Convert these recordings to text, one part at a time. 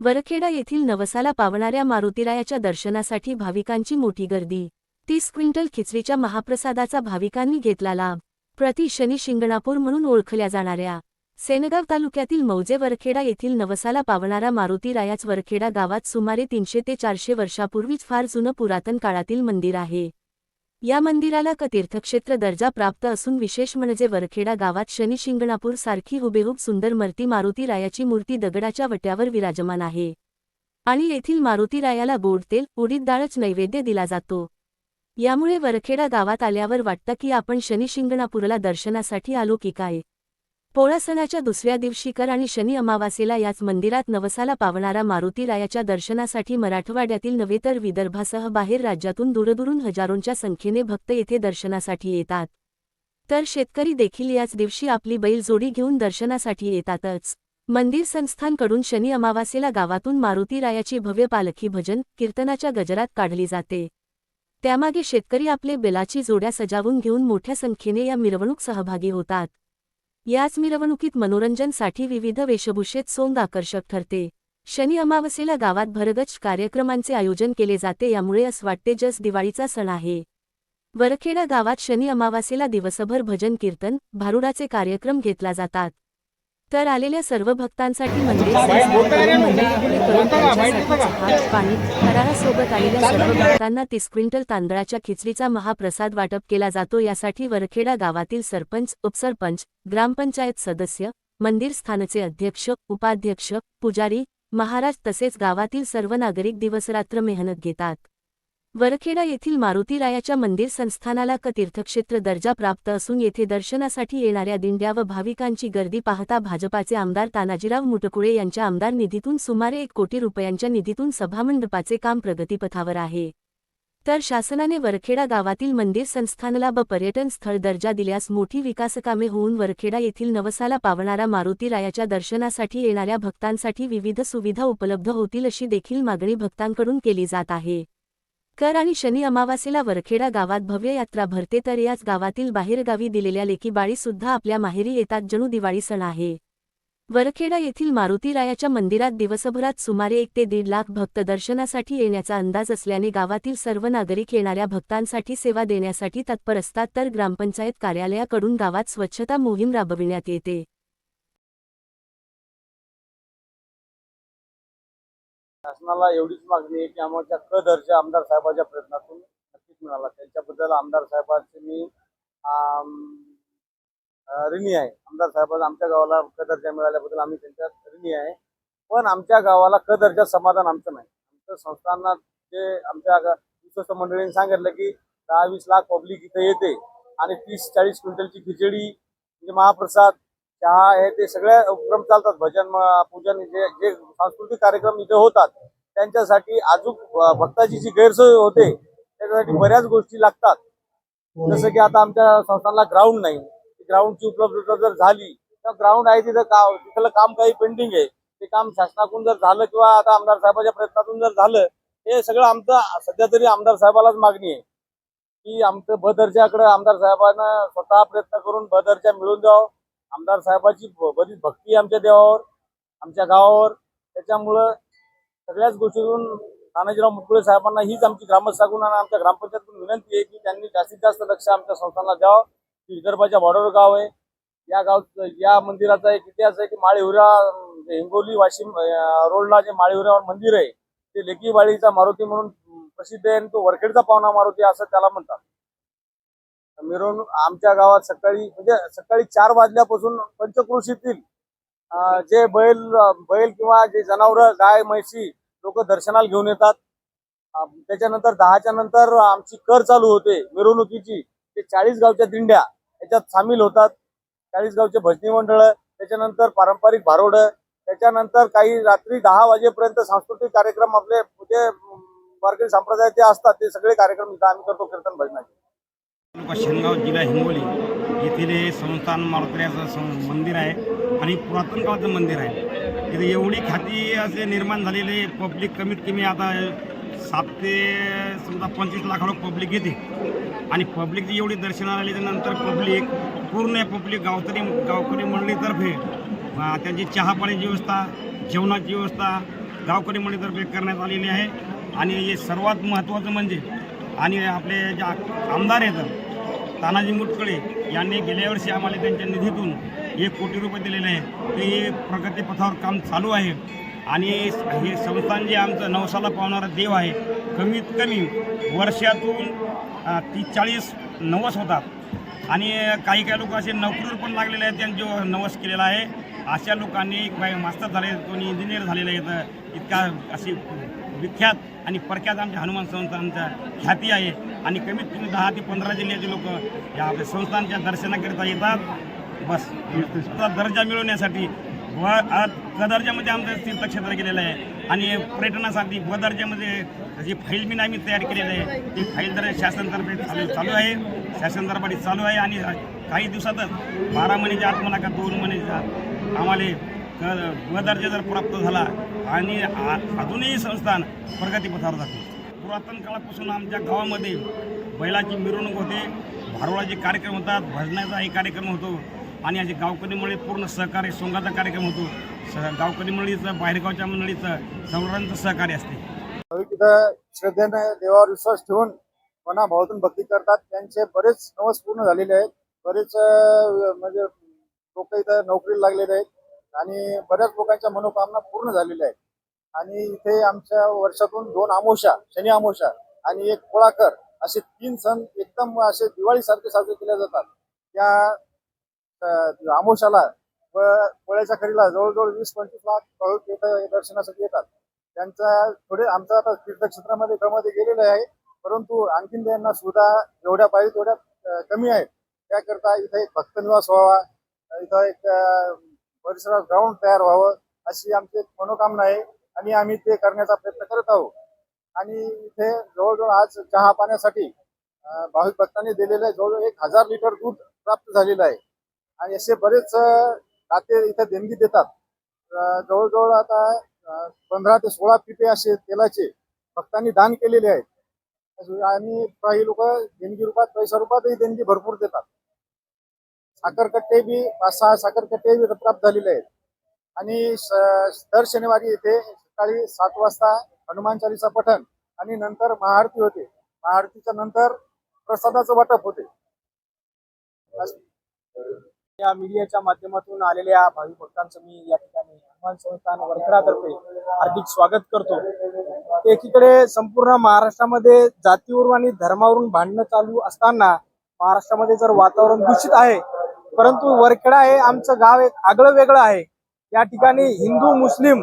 वरखेडा येथील नवसाला पावणाऱ्या मारुतीरायाच्या दर्शनासाठी भाविकांची मोठी गर्दी. तीस क्विंटल खिचडीच्या महाप्रसादाचा भाविकांनी घेतला लाभ. प्रति शनी शिंगणापूर म्हणून ओळखल्या जाणाऱ्या. सेनगाव तालुक्यातील मौजे वरखेडा येथील नवसाला पावणारा मारुतीरायाच वरखेडा गावात सुमारे तीनशे ते चारशे वर्षापूर्वीच फार जुनं पुरातन काळातील मंदिर आहे. या मंदिराला क तीर्थक्षेत्र दर्जा प्राप्त असून विशेष म्हणजे वरखेडा गावात शनी शिंगणापूर सारखी हुबेहूब सुंदर मूर्ती मारुतीरायाची मूर्ती दगडाच्या वट्यावर विराजमान आहे. आणि येथील मारुतीरायाला गोड तेल उडीद डाळच नैवेद्य दिला जातो. यामुळे वरखेडा गावात आल्यावर वाटतं की आपण शनी शिंगणापूरला दर्शनासाठी आलो की काय? पोळा सणाच्या दुसऱ्या दिवशी कर आणि शनी अमावासेला याच मंदिरात नवसाला पावणारा मारुतीरायाच्या दर्शनासाठी मराठवाड्यातील नव्हे तर विदर्भासह बाहेर राज्यातून दूरदूरून हजारोंच्या संख्येने भक्त येथे दर्शनासाठी येतात. तर शेतकरी देखील याच दिवशी आपली बैल जोडी घेऊन दर्शनासाठी येतातच. मंदिर संस्थांकडून शनी अमावासेला गावातून मारुतीरायाची भव्य पालखी भजन कीर्तनाच्या गजरात काढली जाते. त्यामागे शेतकरी आपले बेलाची जोड्या सजावून घेऊन मोठ्या संख्येने या मिरवणूक सहभागी होतात. याच मिरवणुकीत मनोरंजनसाठी विविध वेशभूषेत सोंग आकर्षक ठरते. शनी अमावस्येला गावात भरगच कार्यक्रमांचे आयोजन केले जाते यामुळे असं वाटते जस दिवाळीचा सण आहे. वरखेडा गावात शनी अमावास्येला दिवसभर भजन कीर्तन भारुडाचे कार्यक्रम घेतला जातात. तर आलेल्या सर्व भक्तांसाठी मंदिर पाणी आलेल्या सर्व भक्तांना तीस क्विंटल तांदळाच्या खिचडीचा महाप्रसाद वाटप केला जातो. यासाठी वरखेडा गावातील सरपंच उपसरपंच ग्रामपंचायत सदस्य मंदिर स्थानचे अध्यक्ष उपाध्यक्ष पुजारी महाराज तसेच गावातील सर्व नागरिक दिवसरात्र मेहनत घेतात. वरखेडा येथील मारुतीरायाच्या मंदिर संस्थानाला क तीर्थक्षेत्र दर्जा प्राप्त असून येथे दर्शनासाठी येणाऱ्या दिंड्या व भाविकांची गर्दी पाहता भाजपाचे आमदार तानाजीराव मुटकुळे यांच्या आमदार निधीतून सुमारे एक कोटी रुपयांच्या निधीतून सभामंडपाचे काम प्रगतीपथावर आहे. तर शासनाने वरखेडा गावातील मंदिर संस्थानला व पर्यटन स्थळ दर्जा दिल्यास मोठी विकासकामे होऊन वरखेडा येथील नवसाला पावणारा मारुतीरायाच्या दर्शनासाठी येणाऱ्या भक्तांसाठी विविध सुविधा उपलब्ध होतील अशी देखील मागणी भक्तांकडून केली जात आहे. कर आणि शनी अमावासेला वरखेडा गावात भव्य यात्रा भरते तर याच गावातील बाहेरगावी दिलेल्या लेकीबाळी सुद्धा आपल्या माहेरी येतात जणू दिवाळी सण आहे. वरखेडा येथील मारुतीरायाच्या मंदिरात दिवसभरात सुमारे एक ते दीड लाख भक्त दर्शनासाठी येण्याचा अंदाज असल्याने गावातील सर्व नागरिक येणाऱ्या भक्तांसाठी सेवा देण्यासाठी तत्पर असतात तर ग्रामपंचायत कार्यालयाकडून गावात स्वच्छता मोहीम राबविण्यात येते. शासनाला एवढीच मागणी आहे की आम्हाला क दर्जा आमदार साहेबाच्या प्रयत्नातून नक्कीच मिळाला. त्यांच्याबद्दल आमदार साहेबांचे मी ऋणी आहे. आमदार साहेबांना आमच्या गावाला क दर्जा मिळाल्याबद्दल आम्ही त्यांच्या ऋणी आहे. पण आमच्या गावाला क दर्जा समाधान आमचं नाही. आमचं संस्थांना जे आमच्या विश्वस्त मंडळींनी सांगितलं की दहा वीस लाख पब्लिक इथं येते आणि तीस चाळीस क्विंटलची खिचडी म्हणजे महाप्रसाद चहा हे ते सगळे उपक्रम चालतात. भजन पूजन जे जे सांस्कृतिक कार्यक्रम इथे होतात त्यांच्यासाठी अजून भक्ताची जी गैरसोय होते त्याच्यासाठी बऱ्याच गोष्टी लागतात. जसं की आता आमच्या संस्थानला ग्राउंड नाही. ग्राउंडची उपलब्धता जर झाली तर ग्राउंड आहे तिथं का तिथलं काम काही पेंडिंग आहे. ते काम शासनाकडून जर झालं किंवा आता आमदार साहेबाच्या प्रयत्नातून जर झालं हे सगळं आमचं सध्या तरी आमदार साहेबालाच मागणी आहे. की आमचं ब दर्जाकडे आमदार साहेबांना स्वतः प्रयत्न करून ब दर्जा मिळून द्यावं आमदार साहेबाची बरीच भक्ती आहे आमच्या देवावर आमच्या गावावर. त्याच्यामुळं सगळ्याच गोष्टीतून तानाजीराव मुटकुळे साहेबांना हीच आमची ग्रामस्थाकडून आणि आमच्या ग्रामपंचायतकडून विनंती आहे की त्यांनी जास्तीत जास्त लक्ष आमच्या संस्थांना द्यावं. की विदर्भाच्या बॉर्डर गाव आहे. या गाव या मंदिराचा एक इतिहास आहे की माळीहुरा हिंगोली वाशिम रोडला जे माळीहुऱ्यावर मंदिर आहे ते लेकीवाडीचा मारुती म्हणून प्रसिद्ध आहे आणि तो वरखेडचा पाहुणा मारुती असं त्याला म्हणतात. मिरवणूक आमच्या गावात सकाळी म्हणजे सकाळी चार वाजल्यापासून पंचक्रोशीतील जे बैल बैल किंवा जे जनावर गाय म्हैशी लोक दर्शनाला घेऊन येतात. त्याच्यानंतर दहाच्या नंतर आमची कर चालू होते मिरवणुकीची. ते चाळीस गावच्या दिंड्या याच्यात सामील होतात. चाळीस गावचे भजनी मंडळ त्याच्यानंतर पारंपरिक भारोड त्याच्यानंतर काही रात्री दहा वाजेपर्यंत सांस्कृतिक कार्यक्रम आपले जे वारकरी संप्रदायाचे असतात ते सगळे कार्यक्रम इथं आम्ही करतो कीर्तन भजनाचे. शेनगाव जिल्हा हिंगोली येथील हे संस्थान मारुत्र्याचं सं- मंदिर आहे आणि पुरातन काळाचं मंदिर आहे. इथे एवढी ख्याती असे निर्माण झालेले पब्लिक कमीत कमी आता सात ते समजा पंचवीस लाख लोक पब्लिक येते आणि पब्लिकची एवढी दर्शनाला आली नंतर पब्लिक पूर्ण पब्लिक गावकरी गावकरी मंडळीतर्फे त्यांची चहापाण्याची व्यवस्था जेवणाची व्यवस्था गावकरी मंडळीतर्फे करण्यात आलेली आहे. आणि हे सर्वात महत्त्वाचं म्हणजे आणि आपले जे आमदार आहेत तानाजी मुटकळे यांनी गेल्या वर्षी आम्हाला त्यांच्या निधीतून एक कोटी रुपये दिलेले आहे. ते प्रगतीपथावर काम चालू आहे. आणि हे संस्थान जे आमचं नवसाला पावणारा देव आहे कमीत कमी वर्षातून तीस चाळीस नवस होतात. आणि काही काही लोक असे नोकरीवर पण लागलेले आहेत त्यांचे नवस केलेला आहे अशा लोकांनी काही मास्तर झाले कोणी इंजिनियर झालेले आहेत इतका अशी विख्यात आणि प्रख्यात आमच्या हनुमान संस्थानच्या ख्याती आहे. आणि कमीत कमी दहा ते पंधरा जिल्ह्याचे लोक या आपल्या संस्थानच्या दर्शनाकरिता येतात. बस. दर्जा मिळवण्यासाठी व क दर्जामध्ये आमचं तीर्थक्षेत्र केलेलं आहे. आणि पर्यटनासाठी ब दर्जामध्ये जी फाईल मी आम्ही तयार केलेली आहे ती फाईल दर शासनतर्फे चालू चालू आहे. शासन दरबारी चालू आहे आणि काही दिवसातच बारा महिन्याच्या आत मला का दोन महिन्याच्या आत आम्हाला क ब दर्जा जर प्राप्त झाला आणि अजूनही संस्थान प्रगतीपथावर जाते पुरातन काळापासून आमच्या गावामध्ये बैलाची मिरवणूक होते भारोळाचे कार्यक्रम होतात भजनाचाही कार्यक्रम होतो आणि असे गावकरी मंडळी पूर्ण सहकार्य सोंगाचा कार्यक्रम होतो. स गावकरी मंडळीचं बाहेरगावच्या मंडळीचं सर्वांचं सहकार्य असते. तिथं श्रद्धेनं श्रद्धेने देवावर विश्वास ठेवून मनाभावातून भक्ती करतात. त्यांचे बरेच नवस पूर्ण झालेले आहेत. बरेच म्हणजे लोक इथं नोकरीला लागलेले आहेत. आणि बऱ्याच लोकांच्या मनोकामना पूर्ण झालेल्या आहेत. आणि इथे आमच्या वर्षातून दोन आमोशा शनी आमोशा आणि एक पोळाकर असे तीन सण एकदम असे दिवाळीसारखे साजरे केले जातात. त्या आमोशाला व पोळ्याच्या खरीला जवळजवळ वीस पंचवीस लाख भाविक इथं दर्शनासाठी येतात. त्यांचा थोडे आमचा आता तीर्थक्षेत्रामध्ये क्रमामध्ये गेलेले आहे परंतु आणखीन त्यांना सुविधा जेवढ्या पाहिजे तेवढ्या कमी आहेत. त्याकरता इथं एक भक्त निवास व्हावा इथं एक परिसरात ग्राउंड तयार व्हावं अशी आमची एक मनोकामना आहे आणि आम्ही ते करण्याचा प्रयत्न करत आहोत. आणि इथे जवळजवळ आज चहा पाण्यासाठी भाविक भक्तांनी दिलेलं आहे जवळजवळ एक हजार लिटर दूध प्राप्त झालेलं आहे. आणि असे बरेच दाते इथे देणगी देतात. जवळजवळ आता पंधरा ते सोळा पिपे असे तेलाचे भक्तांनी दान केलेले आहेत. आणि काही लोक देणगी रूपात पैसा रूपातही देणगी भरपूर देतात. साखरकट्टे बी पाच सहा साखरकट्टे बी प्राप्त झालेले आहेत. आणि दर शनिवारी इथे सकाळी सात वाजता हनुमान चालीसा पठण आणि नंतर महाआरती होते. महाआरतीच्या नंतर प्रसादाचं वाटप होते. या मीडियाच्या माध्यमातून आलेल्या भावी भक्तांचं मी या ठिकाणी हनुमान संस्थान वरखडातर्फे हार्दिक स्वागत करतो. एकीकडे संपूर्ण महाराष्ट्रामध्ये जातीवरून आणि धर्मावरून भांडणं चालू असताना महाराष्ट्रामध्ये जर वातावरण दूषित आहे परंतु वरखेडा हे आमचं गाव एक आगळं वेगळं आहे. या ठिकाणी हिंदू मुस्लिम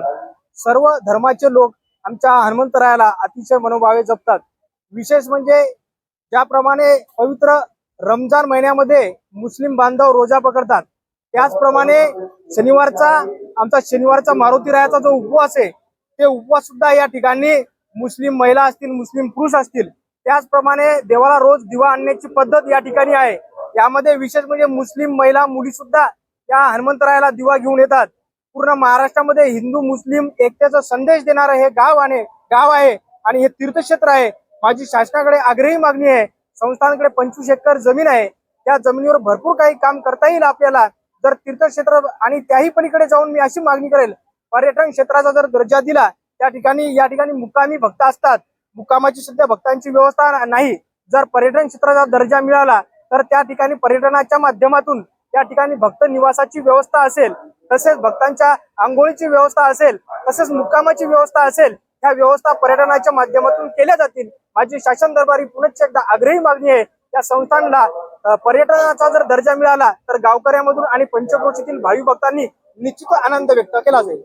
सर्व धर्माचे लोक आमच्या हनुमंतरायाला अतिशय मनोभावे जपतात. विशेष म्हणजे ज्याप्रमाणे पवित्र रमजान महिन्यामध्ये मुस्लिम बांधव रोजा पकडतात. त्याचप्रमाणे शनिवारचा आमचा शनिवारचा मारुती रायाचा जो उपवास आहे ते उपवास सुद्धा या ठिकाणी मुस्लिम महिला असतील मुस्लिम पुरुष असतील. त्याचप्रमाणे देवाला रोज दिवा आणण्याची पद्धत या ठिकाणी आहे. यामध्ये विशेष म्हणजे मुस्लिम महिला मुली सुद्धा या हनुमंतरायाला दिवा घेऊन येतात. पूर्ण महाराष्ट्रामध्ये हिंदू मुस्लिम एकट्याचा संदेश देणारं हे गाव आहे गाव आहे आणि हे तीर्थक्षेत्र आहे. माझी शासनाकडे आग्रही मागणी आहे. संस्थानकडे पंचवीस एकर जमीन आहे. त्या जमिनीवर भरपूर काही काम करता येईल आपल्याला. जर तीर्थक्षेत्र आणि त्याही पलीकडे जाऊन मी अशी मागणी करेल. पर्यटन क्षेत्राचा जर दर्जा दिला त्या ठिकाणी या ठिकाणी मुक्कामी भक्त असतात. मुक्कामाची सध्या भक्तांची व्यवस्था नाही. जर पर्यटन क्षेत्राचा दर्जा मिळाला तर त्या ठिकाणी पर्यटनाच्या माध्यमातून त्या ठिकाणी भक्त निवासाची व्यवस्था असेल तसेच भक्तांच्या आंघोळीची व्यवस्था असेल तसेच मुक्कामाची व्यवस्था असेल ह्या व्यवस्था पर्यटनाच्या माध्यमातून केल्या जातील. माझी शासन दरबारी पुनश्च एकदा आग्रही मागणी आहे या संस्थांना पर्यटनाचा जर दर्जा मिळाला तर गावकऱ्यामधून आणि पंचक्रोशीतील भावी भक्तांनी निश्चित आनंद व्यक्त केला जाईल.